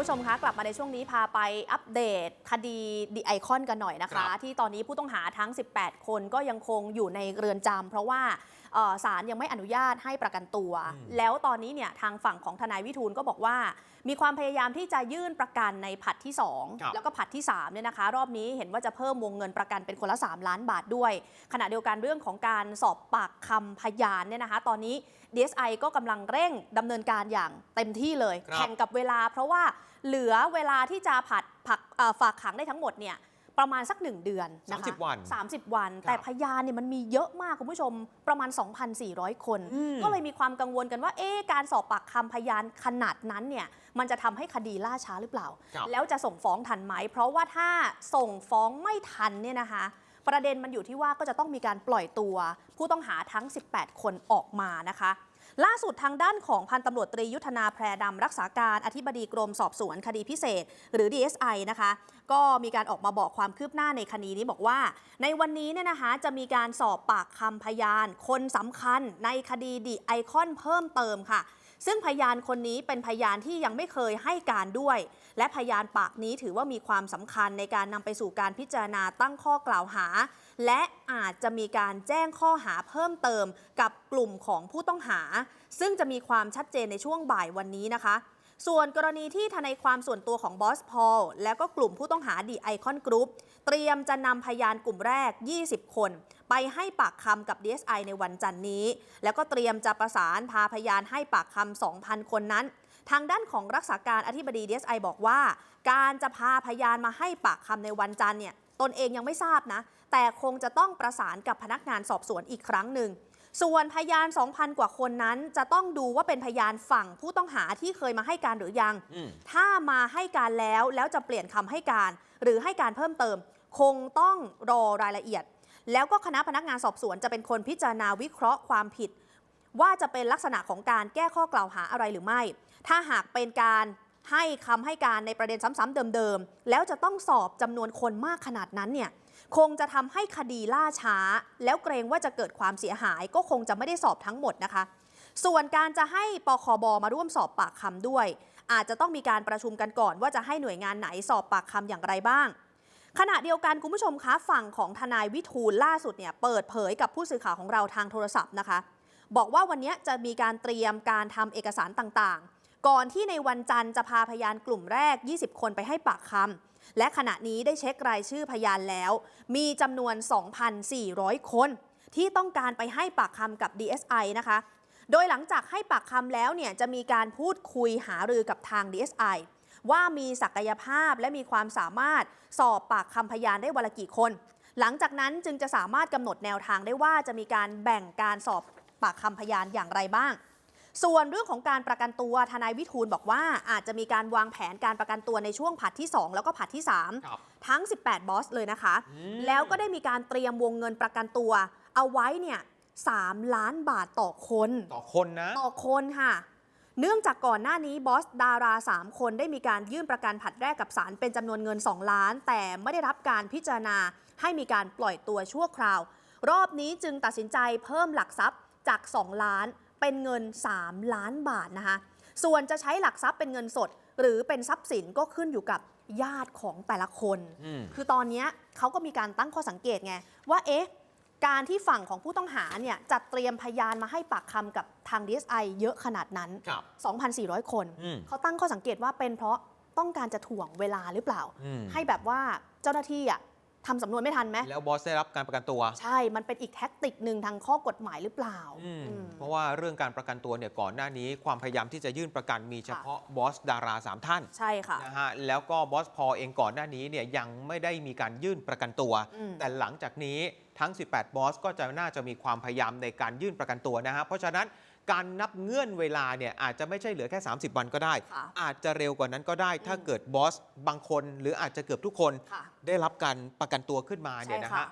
ผู้ชมคะกลับมาในช่วงนี้พาไปอัปเดตคดีดีไอคอนกันหน่อยนะครัคะบที่ตอนนี้ผู้ต้องหาทั้ง 18 คนก็ยังคงอยู่ในเรือนจำเพราะว่าเอ่อศาลยังไม่อนุญาตให้ประกันตัว แล้วตอนนี้เนี่ยทางฝั่งของทนายวิทูลก็บอกว่า มีความพยายามที่จะยื่นประกันในผัดที่ครับ2แล้วก็ผัดที่3เนี่ยนะคะ รอบนี้เห็นว่าจะเพิ่มวงเงินประกันเป็นคนละ 3 ล้านบาทด้วย ขณะเดียวกันเรื่องของการสอบปากคำพยานเนี่ยนะคะ ตอนนี้ DSI ก็กำลังเร่งดำเนินการอย่างเต็มที่เลยครับแข่งกับเวลาเพราะว่าเหลือเวลาที่จะผัดผักเอ่อฝากขังได้ทั้งหมดเนี่ย ประมาณสัก 1 เดือนนะคะ30 วัน 30 วันครับแต่พยานเนี่ยมันมีเยอะมากคุณผู้ชมประมาณ 2,400 คนอืมก็เลยมีความกังวลกันว่าเอ๊ะการสอบปากคำพยานขนาดนั้นเนี่ยมันจะทำให้คดีล่าช้าหรือเปล่าครับแล้วจะส่งฟ้องทันไหม เพราะว่าถ้าส่งฟ้องไม่ทันเนี่ยนะคะ ประเด็นมันอยู่ที่ว่าก็จะต้องมีการปล่อยตัว ผู้ต้องหาทั้ง 18 คนออกมานะคะล่าสุดทางด้านของพันตำรวจตรียุทธนาแพรดำรักษาการอธิบดีกรมสอบสวนคดีพิเศษ หรือ DSI นะคะ ก็มีการออกมาบอกความคืบหน้าในคดีนี้บอกว่า ในวันนี้เนี่ยนะคะจะมีการสอบปากคำพยาน คนสำคัญในคดีดีไอคอนเพิ่มเติมค่ะ ซึ่งพยานคนนี้เป็นพยานที่ยังไม่เคยให้การด้วย และพยานปากนี้ถือว่ามีความสำคัญในการนำไปสู่การพิจารณาตั้งข้อกล่าวหา และอาจจะมีการแจ้งข้อหาเพิ่มเติมกับกลุ่มของผู้ต้องหา ซึ่งจะมีความชัดเจนในช่วงบ่ายวันนี้นะคะ ส่วนกรณีที่ทนายความส่วนตัวของบอสพอลและก็กลุ่มผู้ต้องหาดีไอคอนกรุ๊ปเตรียมจะนำพยานกลุ่มแรก 20 คน ไปให้ปากคำกับ DSI ในวันจันนี้ แล้วก็เตรียมจะประสานพาพยานให้ปากคำ 2,000 คนนั้น ทางด้านของรักษาการอธิบดี DSI บอกว่า การจะพาพยานมาให้ปากคำในวันจันเนี่ยตนเองยังไม่ทราบนะ แต่คงจะต้องประสานกับพนักงานสอบสวนอีกครั้งหนึ่ง ส่วนพยาน 2,000 กว่าคนนั้น จะต้องดูว่าเป็นพยานฝั่งผู้ต้องหาที่เคยมาให้การหรือยังอืมถ้ามาให้การแล้วแล้วจะเปลี่ยนคำให้การ หรือให้การเพิ่มเติม คงต้องรอรายละเอียด แล้วก็คณะพนักงานสอบสวนจะเป็นคนพิจารณาวิเคราะห์ความผิด ว่าจะเป็นลักษณะของการแก้ข้อกล่าวหาอะไรหรือไม่ ถ้าหากเป็นการ ให้คำให้การในประเด็นซ้ำๆเดิม ๆ แล้วจะต้องสอบจำนวนคนมากขนาดนั้นเนี่ยคงจะทำให้คดีล่าช้า แล้วเกรงว่าจะเกิดความเสียหาย ก็คงจะไม่ได้สอบทั้งหมดนะคะ ส่วนการจะให้ปคบมาร่วมสอบปากคำด้วย อาจจะต้องมีการประชุมกันก่อน ว่าจะให้หน่วยงานไหนสอบปากคำอย่างไรบ้าง ขณะเดียวกันคุณผู้ชมคะฝั่งของทนายวิทูลล่าสุดเนี่ยเปิดเผยกับผู้สื่อข่าวของเราทางโทรศัพท์นะคะ บอกว่าวันนี้จะมีการเตรียมการทำเอกสารต่างๆ ก่อนที่ในวันจันทร์จะพาพยานกลุ่มแรก 20 คนไปให้ปากคำและขณะนี้ได้เช็ครายชื่อพยานแล้ว มีจำนวน 2,400 คน ที่ต้องการไปให้ปากคำกับ DSI นะคะ โดยหลังจากให้ปากคำแล้วเนี่ยจะมีการพูดคุยหารือกับทาง DSI ว่ามีศักยภาพและมีความสามารถสอบปากคำพยานได้วันละกี่คน หลังจากนั้นจึงจะสามารถกำหนดแนวทางได้ว่าจะมีการแบ่งการสอบปากคำพยานอย่างไรบ้าง ส่วนเรื่องของการประกันตัวทนายวิทูลบอกว่าอาจจะมีการวางแผนการประกันตัวในช่วงผัดที่ 2 แล้วก็ผัดที่ครับ3ทั้ง 18 บอสเลยนะคะอืมแล้วก็ได้มีการเตรียมวงเงินประกันตัว เอาไว้เนี่ย3ล้านบาทต่อคน ต่อคนนะ ต่อคนค่ะ เนื่องจากก่อนหน้านี้บอสดารา 3 คนได้มีการยื่นประกันผัดแรกกับศาลเป็นจำนวนเงิน 2 ล้าน แต่ไม่ได้รับการพิจารณาให้มีการปล่อยตัวชั่วคราว รอบนี้จึงตัดสินใจเพิ่มหลักทรัพย์จาก 2 ล้าน เป็นเงิน 3 ล้านบาทนะคะ ส่วนจะใช้หลักทรัพย์เป็นเงินสด หรือเป็นทรัพย์สินก็ขึ้นอยู่กับญาติของแต่ละคนอืมคือตอนเนี้ยเขาก็มีการตั้งข้อสังเกตไง ว่าเอ๊ะการที่ฝั่งของผู้ต้องหาเนี่ยจัดเตรียมพยานมาให้ปากคำกับทาง DSI เยอะขนาดนั้นครับ2,400 คนอืมเขาตั้งข้อสังเกตว่าเป็นเพราะต้องการจะถ่วงเวลาหรือเปล่าอืมให้แบบว่าเจ้าหน้าที่อะ ทำสำนวนไม่ทันไหมแล้วบอสได้รับการประกันตัว ใช่ มันเป็นอีกแท็กติกหนึ่งทางข้อกฎหมายหรือเปล่าอืมอืมเพราะว่าเรื่องการประกันตัวเนี่ยก่อนหน้านี้ ความพยายามที่จะยื่นประกันมีเฉพาะบอสดาราสามท่าน ใช่ค่ะนะฮะแล้วก็บอสพอเองก่อนหน้านี้เนี่ยยังไม่ได้มีการยื่นประกันตัวอืมแต่หลังจากนี้ทั้ง 18 บอสก็จะน่าจะมีความพยายามในการยื่นประกันตัวนะฮะเพราะฉะนั้น การนับเงื่อนเวลาเนี่ยอาจจะไม่ใช่เหลือแค่ 30 วันก็ได้ ค่ะอาจจะเร็วกว่านั้นก็ได้ ถ้าเกิดบอสบางคน หรืออาจจะเกือบทุกคนค่ะได้รับการประกันตัวขึ้นมาเนี่ยนะใช่ฮะค่ะ